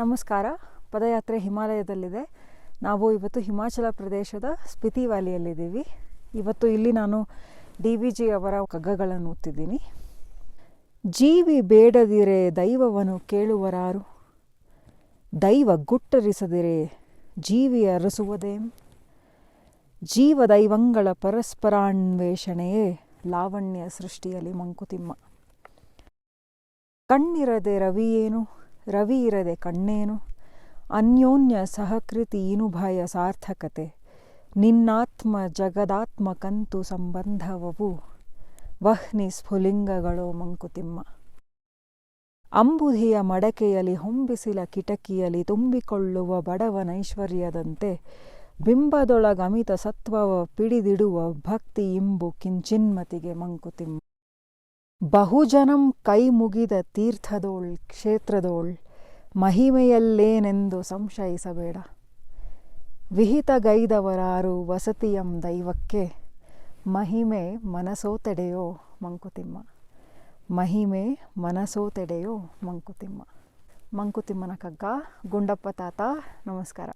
ನಮಸ್ಕಾರ. ಪದಯಾತ್ರೆ ಹಿಮಾಲಯದಲ್ಲಿದೆ. ನಾವು ಇವತ್ತು ಹಿಮಾಚಲ ಪ್ರದೇಶದ ಸ್ಪಿತಿ ವ್ಯಾಲಿಯಲ್ಲಿದ್ದೀವಿ. ಇವತ್ತು ಇಲ್ಲಿ ನಾನು ಡಿ ವಿ ಜಿ ಅವರ ಕಗ್ಗಗಳನ್ನು ಓದ್ತಿದ್ದೀನಿ ಜೀವಿ ಬೇಡದಿರೆ ದೈವವನ್ನು ಕೇಳುವರಾರು. ದೈವ ಗುಟ್ಟರಿಸದಿರೆ ಜೀವಿ ಅರಸುವುದೇ. ಜೀವ ದೈವಂಗಳ ಪರಸ್ಪರಾನ್ವೇಷಣೆಯೇ ಲಾವಣ್ಯ ಸೃಷ್ಟಿಯಲ್ಲಿ ಮಂಕುತಿಮ್ಮ. ಕಣ್ಣಿರದೆ ರವಿಯೇನು ರವಿ ಇರದೆ ಕಣ್ಣೇನು? ಅನ್ಯೋನ್ಯ ಸಹಕೃತಿ ಇನುಭಯ ಸಾರ್ಥಕತೆ. ನಿನ್ನಾತ್ಮ ಜಗದಾತ್ಮಕಂತು ಸಂಬಂಧವವು. ವಹ್ನಿ ಸ್ಫುಲಿಂಗಗಳು ಮಂಕುತಿಮ್ಮ. ಅಂಬುಧಿಯ ಮಡಕೆಯಲ್ಲಿ ಹೊಂಬಿಸಿಲ ಕಿಟಕಿಯಲ್ಲಿ ತುಂಬಿಕೊಳ್ಳುವ ಬಡವನೈಶ್ವರ್ಯದಂತೆ ಬಿಂಬದೊಳಗಮಿತ ಸತ್ವವ ಪಿಡಿದಿಡುವ ಭಕ್ತಿ ಇಂಬು ಕಿಂಚಿನ್ಮತಿಗೆ ಮಂಕುತಿಮ್ಮ. ಬಹುಜನಂ ಕೈ ಮುಗಿದ ತೀರ್ಥದೋಳ್ ಕ್ಷೇತ್ರದೋಳ್ ಮಹಿಮೆಯಲ್ಲೇನೆಂದು ಸಂಶಯಿಸಬೇಡ. ವಿಹಿತಗೈದವರಾರು ವಸತಿಯಂ ದೈವಕ್ಕೆ ಮಹಿಮೆ ಮನಸೋತೆಡೆಯೋ ಮಂಕುತಿಮ್ಮ. ಮಹಿಮೆ ಮನಸೋತೆಡೆಯೋ ಮಂಕುತಿಮ್ಮ. ಮಂಕುತಿಮ್ಮನ ಕಗ್ಗ, ಗುಂಡಪ್ಪ ತಾತ, ನಮಸ್ಕಾರ.